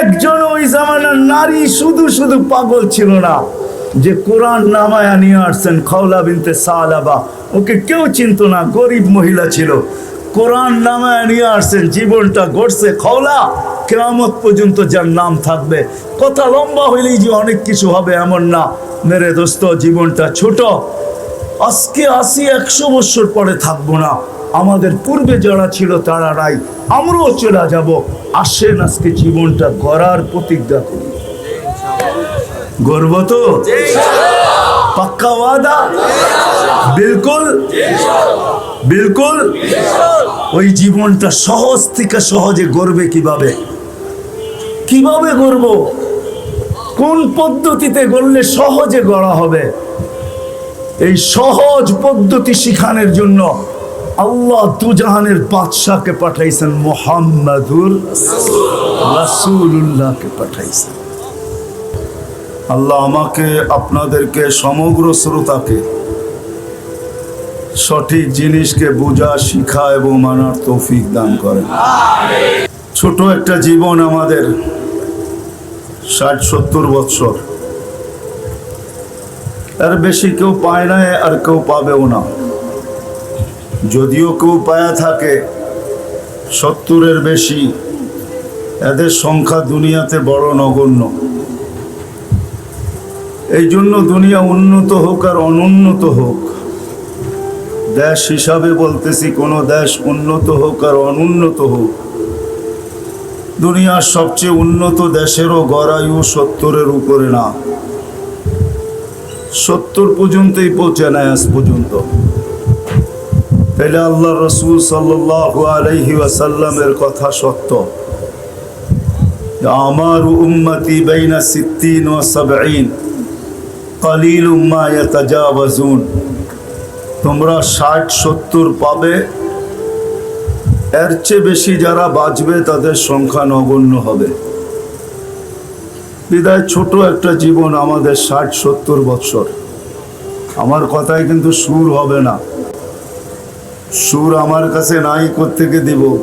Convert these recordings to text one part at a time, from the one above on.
একজন ওই জামানার নারী শুধু শুধু পাগল ছিল না, যে কোরআন নামায়া নিয়ে আসছেন খাওলা বিনতে সালাবা। ওকে কেউ চিনতো না, গরিব মহিলা ছিল। কোরআন নামায়া নিয়ে আসছেন, জীবনটা গড়ছে খাওলা। কেয়ামত পর্যন্ত যার নাম থাকবে। কথা লম্বা হইলেই যে অনেক কিছু হবে এমন না। মেরে দোস্ত, জীবনটা ছোট। আজকে আসি একশো বছর পরে থাকব না। আমাদের পূর্বে যারা ছিল তারা নাই। আমরাও চলে যাব। আসেন আজকে জীবনটা গড়ার প্রতিজ্ঞা করি। গর্ব তো? পাক্কা ওয়াদা? বিলকুল? বিলকুল? ওই জীবনটা সহজ থেকে সহজে গড়বে কীভাবে? কীভাবে গড়ব? কোন পদ্ধতিতে গড়লে সহজে গড়া হবে? এই সহজ পদ্ধতি শিখানোর জন্য আল্লাহ দুজাহানের বাদশাহকে পাঠাইছেন, মোহাম্মদুর রাসূলুল্লাহকে পাঠাইছেন। আল্লাহ আমাকে, আপনাদেরকে, সমগ্র শ্রোতাকে সঠিক জিনিসকে বোঝা, শিখা এবং মানার তৌফিক দান করেন। ছোট একটা জীবন আমাদের ষাট সত্তর বৎসর এর বেশি কেউ পায় না আর কেউ পাবেও না। যদিও কেউ পায়া থাকে, সত্তরের বেশি এদের সংখ্যা দুনিয়াতে বড় নগণ্য। এই জন্য দুনিয়া উন্নত হোক আর অনুন্নত হোক, দেশ হিসাবে বলতেছি, কোনো দেশ উন্নত হোক আর অনুন্নত হোক। দুনিয়ার সবচেয়ে উন্নত দেশেরও গড়ায়ু সত্তরের উপরে না। সত্তর পর্যন্তই পৌঁছে নেয় আজ পর্যন্ত। তাহলে আল্লাহ রসুল সাল্লাহ আলহি ওয়াসাল্লামের কথা সত্য। আমার উম্মতি বাইনা সিদ্দিন ও সাবঈন কালিল উম্মা ইয়াতাজাওয়াজুন। তোমরা ষাট, সত্তর পাবে। এর চেয়ে বেশি যারা বাঁচবে, তাদের সংখ্যা নগণ্য হবে। বিদায়, ছোট একটা জীবন আমাদের ষাট, সত্তর বৎসর। আমার কথায় কিন্তু সুর হবে না। সুর আমার কাছে নাই, কোত্থেকে দিব?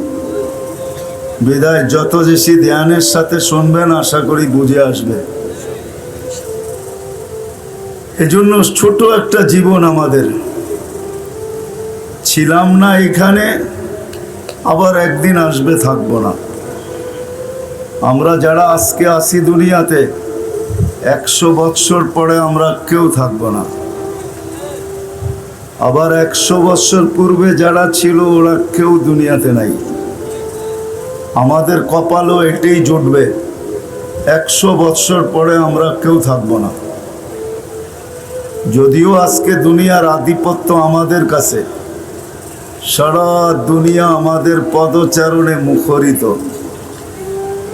বিদায় যত বেশি ধ্যানের সাথে শুনবেন, আশা করি বুঝে আসবে। এজন্য ছোট একটা জীবন আমাদের। ছিলাম না এখানে, আবার একদিন আসবে, থাকব না। আমরা যারা আজকে আসি দুনিয়াতে, একশো বৎসর পরে আমরা কেউ থাকব না। আবার একশো বৎসর পূর্বে যারা ছিল, ওরা কেউ দুনিয়াতে নাই। আমাদের কপালও এটাই জুটবে। একশো বৎসর পরে আমরা কেউ থাকব না। যদিও আজকে দুনিয়ার আধিপত্য আমাদের কাছে, সারা দুনিয়া আমাদের পদচারণে মুখরিত।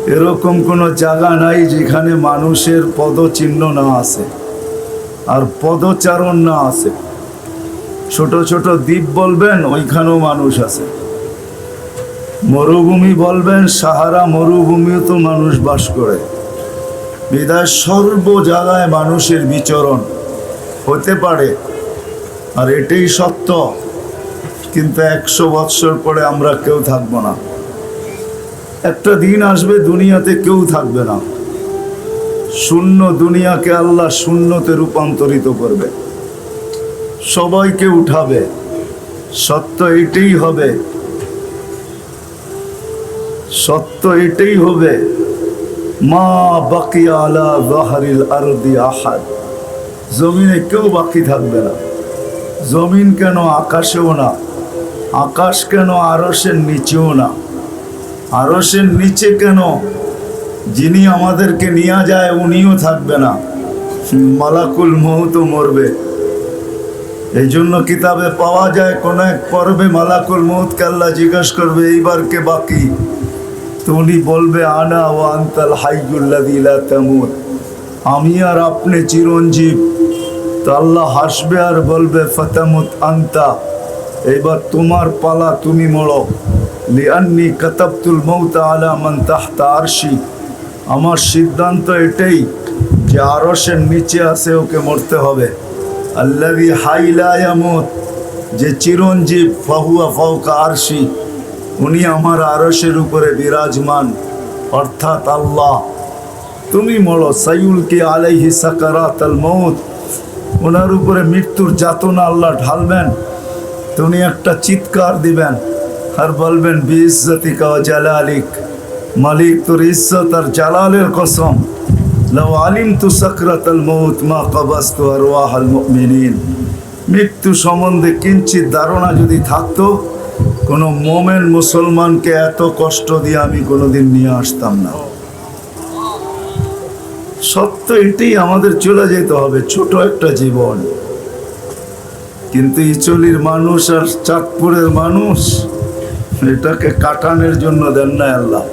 এরকম কোনো জায়গা নাই যেখানে মানুষের পদচিহ্ন না আছে, আর পদচারণ না আছে। ছোট ছোট দ্বীপ বলবেন, ওইখানেও মানুষ আছে। মরুভূমি বলবেন, সাহারা মরুভূমিও তো মানুষ বাস করে। বিদায় সর্ব জায়গায় মানুষের বিচরণ হতে পারে, আর এটাই সত্য। কিন্তু একশো বৎসর পরে আমরা কেউ থাকব না। একটা দিন আসবে, দুনিয়াতে কেউ থাকবে না। শূন্য দুনিয়াকে আল্লাহ শূন্যতে রূপান্তরিত করবে। সবাইকে উঠাবে। সত্য এটাই হবে। সত্য এটাই হবে। মা বাকি আলা বাহারিল আরদি আহাদ। জমিনে কেউ বাকি থাকবে না। জমিন কেন আকাশেও না? আকাশ কেন আরসের নিচেও না? আরসের নিচে কেন? যিনি আমাদেরকে নিয়ে যায়, উনিও থাকবে না। মালাকুল মহুত মরবে। এই জন্য কিতাবে পাওয়া যায়, কোন এক পর্বে মালাকুল মহুতকে কাল্লা জিজ্ঞেস করবে, এইবার কে বাকি? তো উনি বলবে, আনা ও আন্তাল হাইগুল্লাদিলা তেমন আমি আর আপনি চিরঞ্জীব। তো আল্লাহ হাসবে আর বলবে, ফতামুত আন্তা। এবার তোমার পালা তুমি মরো লিআন্নি কাতাবতুল মৌতা আলা মান তাহতা আরশি। আমার সিদ্ধান্ত এটাই যে আরশের নিচে আছে, ওকে মরতে হবে। আল্লাহি হাইলা ইয়ামুত, যে চিরঞ্জীব, ফাহুয়া ফাউকা আরশি, উনি আমার আরশের উপরে বিরাজমান। অর্থাৎ আল্লাহ। তুমি মরো সাইউল কি আলাইহি সাকারাত আল মৌত ওনার উপরে মৃত্যুর যাতনা আল্লাহ ঢালবেন। তুমি একটা চিৎকার দিবেন আর বলবেন, বিজ্জতিকা জালালিক, মালিক তোর ইজ্জত আর জালালের কসম। লাউ আলিমতু সাকরাতাল মউত মা কাবাস্তু আরওয়াহাল মুমিনিন মৃত্যু সম্বন্ধে কিঞ্চিত ধারণা যদি থাকতো, কোনো মোমেন মুসলমানকে এত কষ্ট দিয়ে আমি কোনোদিন নিয়ে আসতাম না। সত্য এটাই, আমাদের চলে যেতে হবে, ছোট একটা জীবন। কিন্তু ইচলির মানুষ আর চাঁদপুরের মানুষ, এটাকে কাটানোর জন্য দেন না আল্লাহ।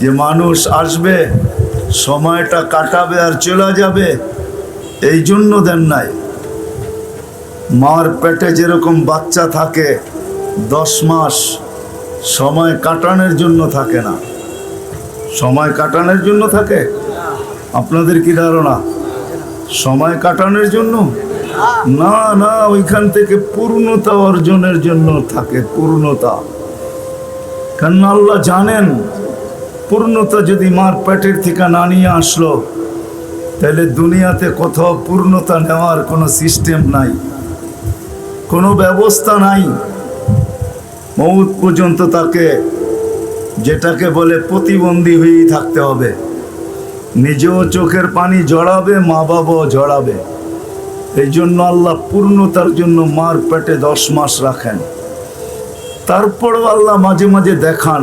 যে মানুষ আসবে সময়টা কাটাবে আর চলে যাবে, এই জন্য দেন নাই। মার পেটে যেরকম বাচ্চা থাকে, দশ মাস সময় কাটানোর জন্য থাকে না। সময় কাটানোর জন্য থাকে? আপনাদের কি ধারণা? সময় কাটানোর জন্য? না না, ওইখান থেকে পূর্ণতা অর্জনের জন্য থাকে, পূর্ণতা। কেন আল্লাহ জানেন পূর্ণতা যদি মার পেটের থেকে না নিয়ে আসলো, তাহলে দুনিয়াতে কোথাও পূর্ণতা নেওয়ার কোনো সিস্টেম নাই, কোনো ব্যবস্থা নাই। মৌত পর্যন্ত তাকে, যেটাকে বলে প্রতিবন্ধী হয়েই থাকতে হবে। নিজেও চোখের পানি জড়াবে, মা বাবাও জড়াবে। এই জন্য আল্লাহ পূর্ণতার জন্য মার পেটে দশ মাস রাখেন। তারপরও আল্লাহ মাঝে মাঝে দেখান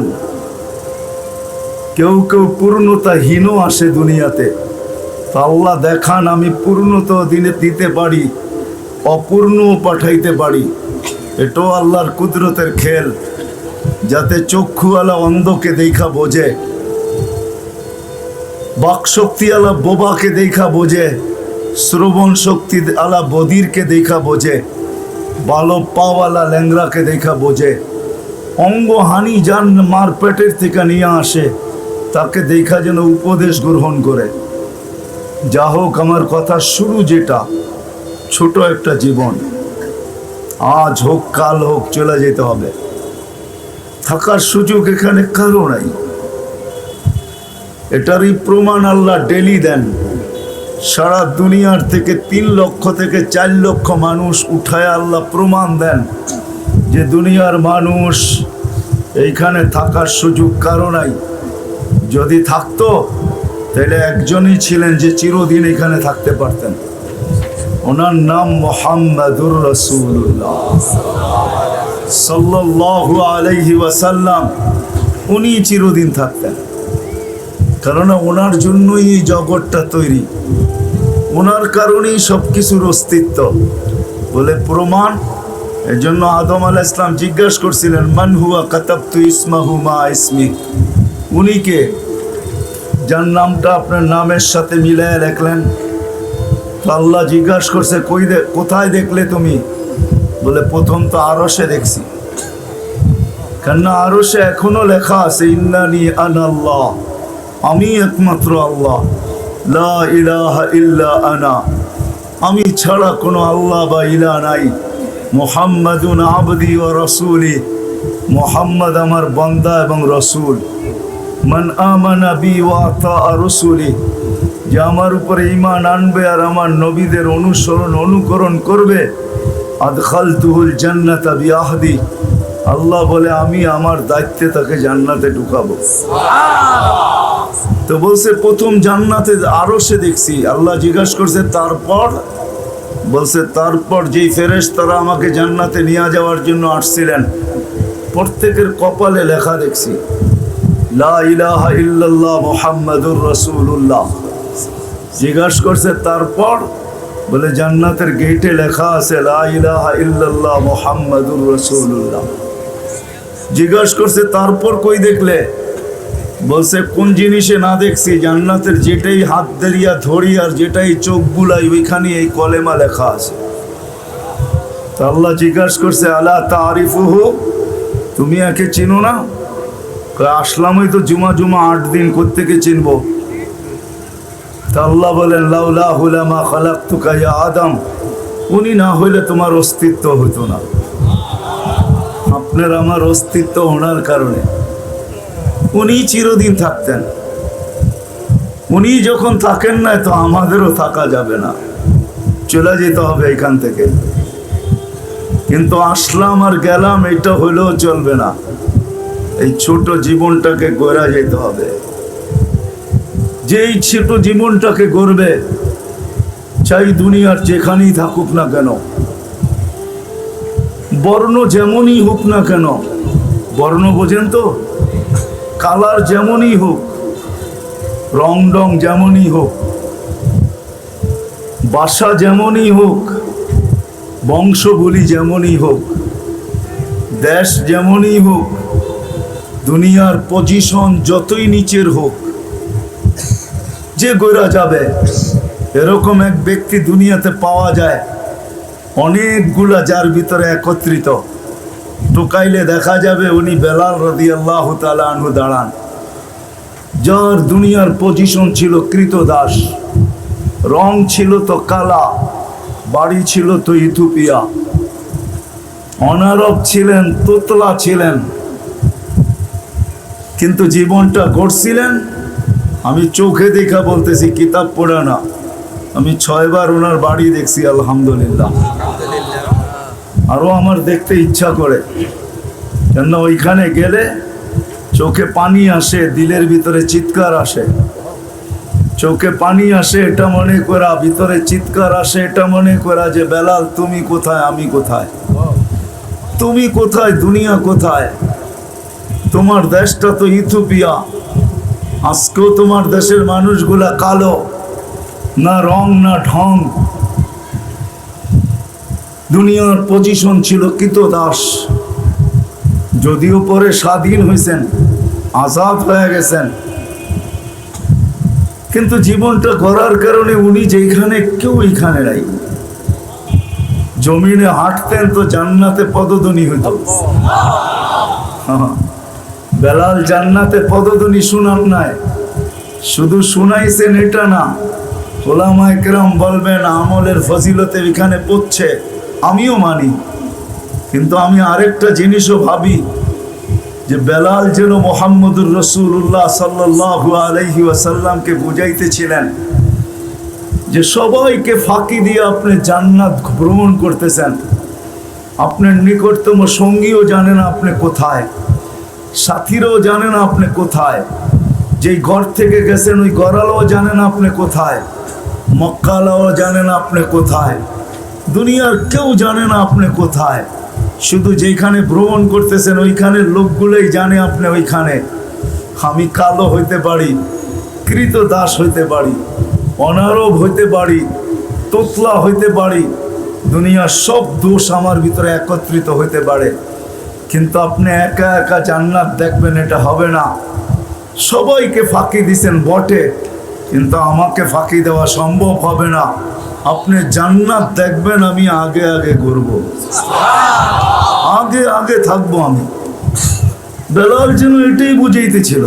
কেউ কেউ পূর্ণতাহীনও আসে দুনিয়াতে। আল্লাহ দেখান, আমি পূর্ণতা দিনে দিতে পারি, অপূর্ণও পাঠাইতে পারি। এটাও আল্লাহর কুদরতের খেল, যাতে চক্ষুওয়ালা অন্ধকে দেখা বোঝে বাকশক্তি আলা বোবাকে দেখা বোঝে, শ্রবণ শক্তি আলা বদিরকে দেখা বোঝে বালো পাওয়ালা ল্যাংরাকে দেখা বোঝে, অঙ্গহানি যান মার পেটের থেকে নিয়ে আসে। তাকে দেখা যেন উপদেশ গ্রহণ করে। যা হোক আমার কথা শুরু যেটা, ছোট একটা জীবন। আজ হোক, কাল হোক, চলে যেতে হবে। থাকার সুযোগ এখানে কারও নাই। এটারই প্রমাণ আল্লাহ ডেলি দেন। সারা দুনিয়ার থেকে তিন লক্ষ থেকে চার লক্ষ মানুষ উঠায় আল্লাহ প্রমাণ দেন যে দুনিয়ার মানুষ এইখানে থাকার সুযোগ কারও নাই। যদি থাকতো, তাহলে একজনই ছিলেন যে চিরদিন এখানে থাকতে পারতেন। ওনার নাম মোহাম্মদুর রসুল্লাহ সাল্লাল্লাহু আলাইহি ওয়াসাল্লাম উনি চিরদিন থাকতেন। কারণ ওনার জন্যই এই জগৎটা তৈরি। ওনার কারণেই সব কিছুর অস্তিত্ব। বলে প্রমাণ এর জন্য আদম আল ইসলাম জিজ্ঞাসা করছিলেন মানহুয়া কাতাবতু ইসমাহু মা ইসমি উনি কে যার নামটা আপনার নামের সাথে মিলায় রাখলেন। তো আল্লাহ জিজ্ঞাসা করছে, কই কোথায় দেখলে তুমি? বলে, প্রথম তো আরসে দেখছি। কেননা আরসে এখনও লেখা আছে, ইন্নানি আন আল্লাহ, আমি একমাত্র আল্লাহ, লা ইলাহা ইল্লা আনা, আমি ছাড়া কোনো আল্লাহ বা ইলা নাই, মোহাম্মদুন আবদি ও রসুলি, মোহাম্মদ আমার বন্দা এবং রসুল। মান আমানা বি ওয়াতা রসুলি, যে আমার উপরে ইমান আনবে আর আমার নবীদের অনুসরণ, অনুকরণ করবে আদখাল তুহুল জান্নাত বিয়াহদি আল্লাহ বলে, আমি আমার দায়িত্বে তাকে জান্নাতে ঢুকাবো। তো বলছে, প্রথম জান্নাতে আরও সে দেখছি। আল্লাহ জিজ্ঞাসা করছে, তারপর? বলছে, তারপর যেই ফেরেশ তারা আমাকে জান্নাতে নিয়ে যাওয়ার জন্য আসছিলেন, প্রত্যেকের কপালে লেখা দেখছি। জিজ্ঞাসা করছে, তারপর? বলে, জান্নাতের গেটে লেখা আছে ইলাহা ইল্লাল্লাহ মুহাম্মাদুর জিজ্ঞাসা করছে, তারপর কই দেখলে? বলছে, কোন জিনিসে না দেখছি, জান্নাতের যেটাই হাত দেরিয়া ধরি আর যেটাই চোখ বুলাই, ওইখানে এই কলেমা লেখা আছে। তা আল্লাহ জিজ্ঞাসা করছে, আলা তারিফুহু? তুমি একে চিনো না? আসলামই তো জুমা জুমা আট দিন কোত্থেকে চিনবো। তা আল্লাহ বলেন, লাউলা আদম। উনি না হইলে তোমার অস্তিত্ব হতো না। আপনার আমার অস্তিত্ব ওনার কারণে। উনি চিরদিন থাকতেন। উনি যখন থাকেন না, তো আমাদেরও থাকা যাবে না। চলে যেতে হবে এখান থেকে। কিন্তু আসলাম আর গেলাম, এটা হলেও চলবে না। এই ছোট জীবনটাকে গড়া যেতে হবে। যেই ছোট জীবনটাকে গড়বে, চাই দুনিয়ার যেখানেই থাকুক না কেন, বর্ণ যেমনই হোক না কেন, বর্ণ বোঝেন তো, কালার যেমনই হোক, রং ডং যেমনই হোক বাসা যেমনই হোক বংশগুলি যেমনই হোক, দেশ যেমনই হোক দুনিয়ার পজিশন যতই নিচের হোক, যে গইরা যাবে, এরকম এক ব্যক্তি দুনিয়াতে পাওয়া যায়, অনেকগুলা যার ভিতরে একত্রিত। টোকাইলে দেখা যাবে উনি বেলাল রদি আল্লাহ আনহু দাঁড়ান। যার দুনিয়ার পজিশন ছিল কৃতদাস, রং ছিল তো কালা, বাড়ি ছিল তো ইথুপিয়া অনারব ছিলেন, তোতলা ছিলেন। কিন্তু জীবনটা গড়ছিলেন আমি চোখে দেখা বলতেছি কিতাব পড়ে না। আমি ছয়বার ওনার বাড়ি দেখছি, আলহামদুলিল্লাহ। আরও আমার দেখতে ইচ্ছা করে। কেন ওইখানে গেলে চোখে পানি আসে, দিলের ভিতরে চিৎকার আসে। চোখে পানি আসে, এটা মনে করা, ভিতরে চিৎকার আসে, এটা মনে করা যে, বেলাল, তুমি কোথায়, আমি কোথায়? তুমি কোথায়, দুনিয়া কোথায়? তোমার দেশটা তো ইথোপিয়া আজকেও তোমার দেশের মানুষগুলা কালো না রং না ঢং। দুনিয়ার পজিশন ছিল দাস যদিও পরে স্বাধীন হয়েছেন আজাদ হয়ে গেছেন। কিন্তু জীবনটা করার কারণে উনি যেখানে কেউ এখানে নাই। জমিনে হাঁটতেন তো জান্নাতে পদধ্বনি হইত। হ্যাঁ। বেলাল জান্নাতে পদধ্বনি শুনান নাই। শুধু শুনাইছেন এটা না ওলামায় কেরাম বলবেন, আমলের ফজিলতে এখানে পড়ছে, আমিও মানি। কিন্তু আমি আরেকটা জিনিসও ভাবি, যে বেলাল যেন মোহাম্মদুর রসুল্লাহ সাল্লাহ আলহি ওয়াসাল্লামকে বুঝাইতেছিলেন, যে সবাইকে ফাঁকি দিয়ে আপনি জান্নাত ভ্রমণ করতেছেন। আপনার নিকটতম সঙ্গীও জানেন আপনি কোথায়। সাথীরাও জানে না আপনি কোথায়। যেই ঘর থেকে গেছেন, ওই গড়ালাও জানেন আপনি কোথায়। মক্কালাও জানেন আপনি কোথায়। দুনিয়ার কেউ জানে না আপনি কোথায়। শুধু যেখানে ভ্রমণ করতেছেন, ওইখানের লোকগুলোই জানে আপনি ওইখানে। আমি কালো হইতে পারি, কৃত দাস হইতে পারি অনারব হইতে পারি, তোতলা হইতে পারি, দুনিয়ার সব দোষ আমার ভিতরে একত্রিত হইতে পারে। কিন্তু আপনি একা একা জান্নাত দেখবেন, এটা হবে না। সবাইকে ফাঁকি দিছেন বটে, কিন্তু আমাকে ফাঁকি দেওয়া সম্ভব হবে না। আপনি জান্নাত দেখবেন, আমি আগে আগে ঘুরব। আগে আগে থাকব আমি। বেলাল যেন এটাই বুঝাইতেছিল।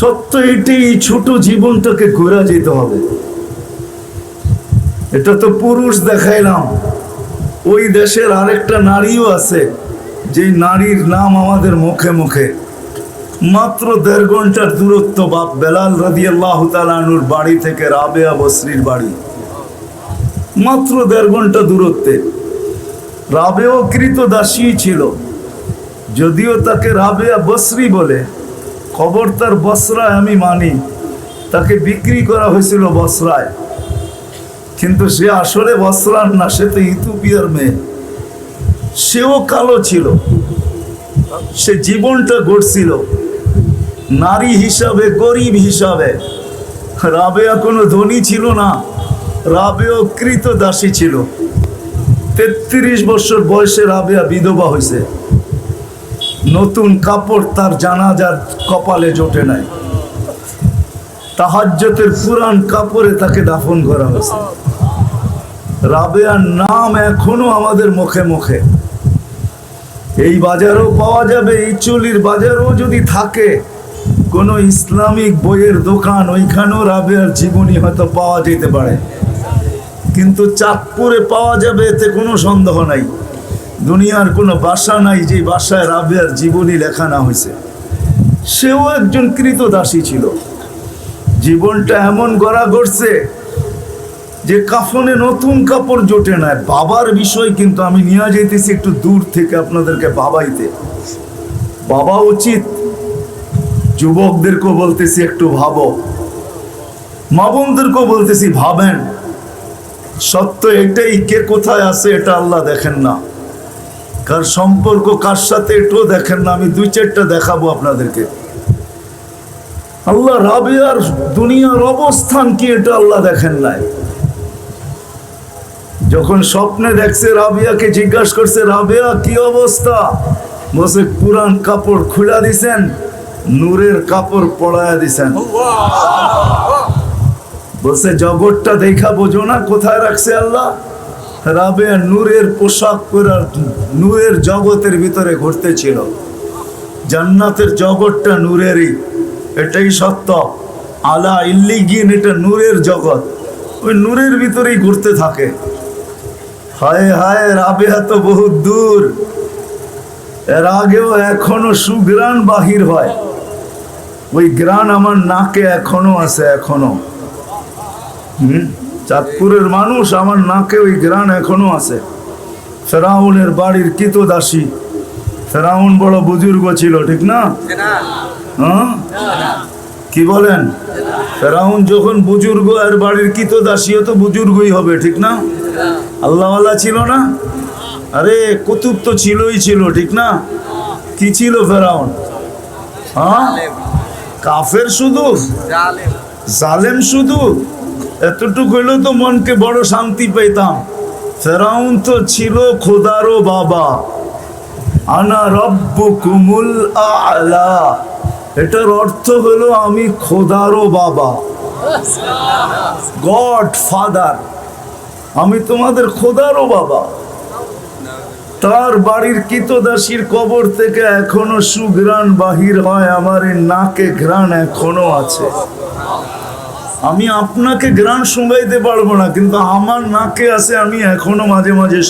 সত্য এটাই ছোট জীবনটাকে ঘোরা যেতে হবে। এটা তো পুরুষ দেখাইলাম। ওই দেশের আরেকটা নারীও আছে যে নারীর নাম আমাদের মুখে মুখে। মাত্র দেড় ঘণ্টার দূরত্ব বাপ বেলাল রাদি আল্লাহ তালুর বাড়ি থেকে রাবেয়া বসরির বাড়ি। মাত্র দেড় ঘণ্টা দূরত্বে। রাবেও কৃত দাসী ছিল, যদিও তাকে রাবেয়া বসরি বলে। খবর তার বসরায় আমি মানি, তাকে বিক্রি করা হয়েছিল বসরায়। কিন্তু সে আসলে বসরার না, সে তো ইথুপিয়ার মেয়ে। সেও কালো ছিল। সে জীবনটা গড়ছিল। নারী হিসাবে, গরিব হিসাবে। রাবেয়া কোনো ধনী ছিল না। রাবেও কৃত দাসী ছিল। তেত্রিশ বছর বয়সে রাবেয়া বিধবা হয়েছে। নতুন কাপড় তার জানাজার কপালে জোটে নাই। তাহাজ্যতের পুরান কাপড়ে তাকে দাফন করা হয়েছে। রাবেয়ার নাম এখনও আমাদের মুখে মুখে। এই বাজারও পাওয়া যাবে, এই চুলির বাজারও যদি থাকে, কোনো ইসলামিক বইয়ের দোকান, ওইখানেও রাবেয়ার জীবনী হয়তো পাওয়া যেতে পারে। কিন্তু চাঁদপুরে পাওয়া যাবে, এতে কোনো সন্দেহ নাই। দুনিয়ার কোনো বাসা নাই যে বাসায় রাবেয়ার জীবনী লেখা না হয়েছে। সেও একজন কৃতদাসী ছিল। জীবনটা এমন গড়া গড়ছে যে কাফনে নতুন কাপড় জোটে না বাবার বিষয় কিন্তু আমি নিয়ে যেতেছি একটু দূর থেকে আপনাদেরকে বাবাইতে বাবা উচিত, যুবকদেরকেও বলতেছি একটু ভাবো। মা বোনদেরকেও বলতেছি ভাবেন। সত্য এটাই, কে কোথায় আছে এটা আল্লাহ দেখেন না। কার সম্পর্ক কার সাথে এটাও দেখেন না, আমি দুই চারটা দেখাবো আপনাদেরকে। আল্লাহ রাবিয়ার দুনিয়ার অবস্থান কি এটা আল্লাহ দেখেন নাই। যখন স্বপ্নে দেখছে রাবিয়াকে জিজ্ঞাসা করছে, রাবিয়া, কি অবস্থা? বসে পুরান কাপড় খুলা দিছেন, নূরের কাপড় পড়ায়া দিছেন। বলছে, জগৎটা দেখা বোঝো না, কোথায় রাখছে আল্লাহ? রাবেয়া নূরের পোশাক পরার, নূরের জগতের ভিতরে ঘুরতেছিল জান্নাতের জগৎটা নূরেরই, এটাই সত্য। আলা ইল্লিগিন, এটা নূরের জগৎ। ওই নূরের ভিতরেই ঘুরতে থাকে। হায় হায়, রাবেয়া তো বহুত দূর। এর আগেও এখনও সুগ্রাণ বাহির হয়। ওই গ্রান আমার নাকে এখনও আছে, এখনও। হুম? চাঁদপুরের মানুষ আমার নাকে ওই গ্রান এখনও আছে। ফেরাউনের বাড়ির কিতদাসী। ফেরাউন বড় বুজুর্গ ছিল, ঠিক না? হ্যাঁ? কি বলেন? ফেরাউন যখন বুজুর্গ আর বাড়ির কিতদাসীও তো বুজুর্গই হবে, ঠিক না? আল্লাহওয়ালা ছিল না? আরে কুতুব তো ছিলই ছিল ঠিক না? কি ছিল ফেরাউন? হ্যাঁ? কাফের শুধু? জালেম। শুধু? এতটুকু হইলেও তো মনকে বড় শান্তি পেতাম ফেরাউন তো ছিল খোদারও বাবা। আনা রব্বুকুমুল আলা। এটার অর্থ হলো আমি খোদারও বাবা। গড ফাদার আমি তোমাদের খোদারও বাবা। তার বাড়ির কিতদাসীর কবর থেকে এখনও সুঘ্রাণ বাহির হয়, আমার নাকে ঘ্রাণ এখনও আছে। আমি আপনাকে ঘ্রাণ শুঙ্গাইতে পারব না, কিন্তু আমার নাকে আছে, আমি এখনও মাঝে মাঝে